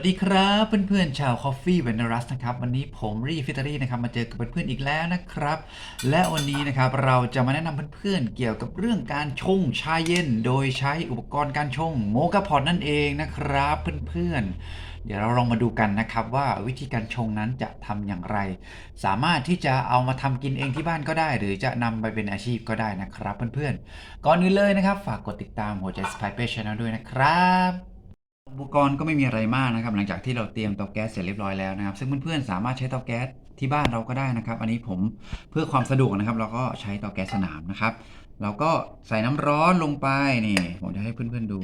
วัสดีครับเพื่อนๆชาว Coffee v e n e r u s นะครับวันนี้ผมรีฟิตเตอรี่นะครับมาเจอกับเพื่อนๆอีกแล้วนะครับ และวันนี้นะครับเราจะมาแนะนำเพื่อนๆเกี่ยวกับเรื่องการชงชาเย็น โดยใช้อุปกรณ์การชงโมกาพอตนั่นเองนะครับเพื่อนๆ เดี๋ยวเราลองมาดูกันนะครับว่าวิธีการชงนั้นจะทำอย่างไร สามารถที่จะเอามาทำกินเองที่บ้านก็ได้ หรือจะนำไปเป็นอาชีพก็ได้นะครับเพื่อนๆก่อนอื่นเลยนะครับ ฝากกดติดตามหัวใจสไปเปอร์ช n นลด้วยนะครับ อุปกรณ์ก็ไม่มีอะไรมากนะครับ หลังจากที่เราเตรียมเตาแก๊สเสร็จเรียบร้อยแล้วนะครับ ซึ่งเพื่อนๆสามารถใช้เตาแก๊สที่บ้านเราก็ได้นะครับ อันนี้ผมเพื่อความสะดวกนะครับ เราก็ใช้เตาแก๊สสนามนะครับ เราก็ใส่น้ำร้อนลงไปนี่ ผมจะให้เพื่อนๆดู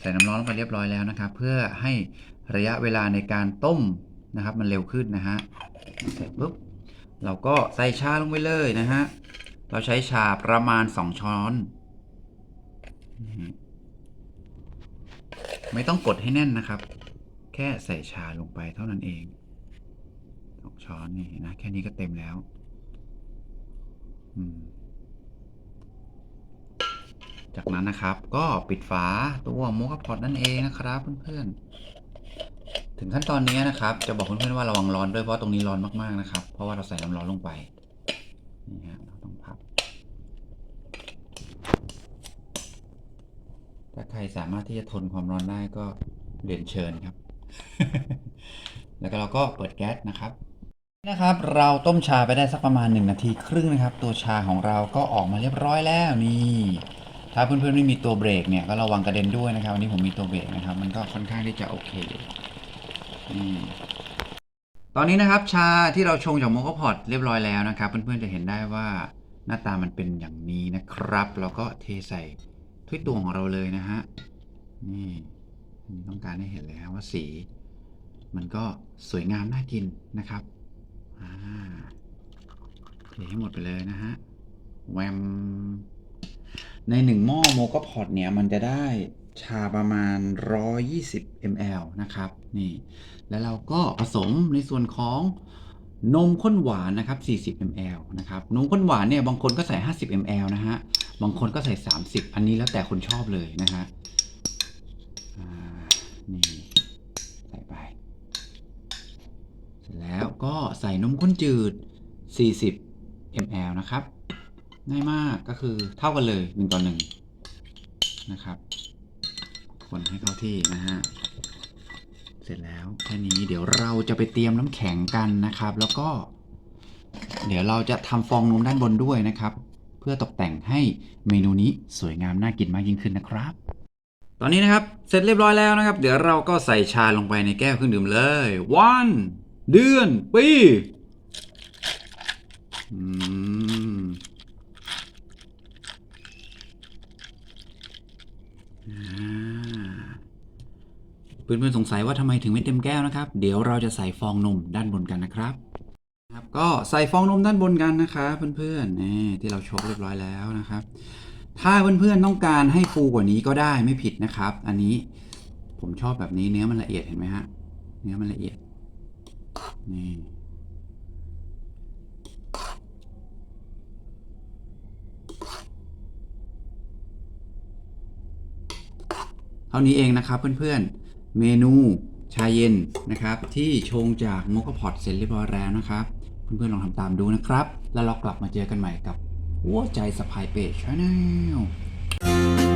ใส่น้ำร้อนลงไปเรียบร้อยแล้วนะครับ เพื่อให้ระยะเวลาในการต้มนะครับ มันเร็วขึ้นนะฮะเสร็จปุ๊บเราก็ใส่ชาลงไปเลยนะฮะเราใช้ชาประมาณ 2 ช้อนนะ ไม่ต้องกดให้แน่นนะครับ แค่ใส่ชาลงไปเท่านั้นเองสองช้อนนี่นะแค่นี้ก็เต็มแล้ว จากนั้นนะครับ ก็ปิดฝาตัวโมกพอตนั่นเองนะครับ เพื่อนๆ ถึงขั้นตอนนี้นะครับ จะบอกเพื่อนๆว่าระวังร้อนด้วยเพราะตรงนี้ร้อนมากๆนะครับ เพราะว่าเราใส่น้ำร้อนลงไปนี่ฮะเราต้องพับ ถ้าใครสามารถที่จะทนความร้อนได้ก็เรียนเชิญครับ แล้วก็เราก็เปิดแก๊สนะครับนะครับ เราต้มชาไปได้สักประมาณ 1 นาทีครึ่งนะครับ ตัวชาของเราก็ออกมาเรียบร้อยแล้วนี่ ถ้าเพื่อนๆไม่มีตัวเบรกเนี่ยก็ระวังกระเด็นด้วยนะครับวันนี้ผมมีตัวเบรกนะครับ มันก็ค่อนข้างที่จะโอเคอตอนนี้นะครับ ชาที่เราชงจากโมกาพอตเรียบร้อยแล้วนะครับ เพื่อนๆจะเห็นได้ว่าหน้าตามันเป็นอย่างนี้นะครับ แล้วก็เทใส่ ถ้วยตวงของเราเลยนะฮะ นี่นนี้ต้องการให้เห็นเลยครับว่าสี มันก็สวยงามน่ากินนะครับอ่าเทให้หมดไปเลยนะฮะ แวม ในหนึ่งหม้อโมกาพอตเนี่ย มันจะได้ชาประมาณ 120 ml นะครับ นี่ แล้วเราก็ผสมในส่วนของนมข้นหวานนะครับ 40 ml นะครับ นมข้นหวานเนี่ย บางคนก็ใส่ 50 ml นะฮะ บางคนก็ใส่ 30 อันนี้แล้วแต่คนชอบเลยนะฮะนี่ใส่ไป เสร็จแล้วก็ใส่นมข้นจืด 40 ml นะครับ ง่ายมากก็คือเท่ากันเลย 1 ต่อ 1 นะครับ คนให้เข้าที่นะฮะ เสร็จแล้วแค่นี้เดี๋ยวเราจะไปเตรียมน้ำแข็งกันนะครับ แล้วก็ เดี๋ยวเราจะทำฟองนมด้านบนด้วยนะครับ เพื่อตกแต่งให้เมนูนี้สวยงามน่ากินมากยิ่งขึ้นนะครับ ตอนนี้นะครับ เสร็จเรียบร้อยแล้วนะครับ เดี๋ยวเราก็ใส่ชาลงไปในแก้วเครื่องดื่มเลยวันเดือนปีอืมอ่าเพื่อนๆสงสัยว่าทำไมถึงไม่เต็มแก้วนะครับ เดี๋ยวเราจะใส่ฟองนมด้านบนกันนะครับ ครับก็ใส่ฟองนมด้านบนกันนะครับเพื่อนๆนี่ที่เราชกเรียบร้อยแล้วนะครับ ถ้าเพื่อนๆต้องการให้ฟูกว่านี้ก็ได้ไม่ผิดนะครับ อันนี้ผมชอบแบบนี้เนื้อมันละเอียดเห็นไหมฮะเนื้อมันละเอียดนี่เท่านี้เองนะครับเพื่อนๆเมนูชาเย็นนะครับ ที่ชงจากมกพอตเสร็จเรียบร้อยแล้วนะครับ เพื่อนๆลองทำตามดูนะครับ แล้วเรากลับมาเจอกันใหม่กับหัวใจสปายเปจชาแนล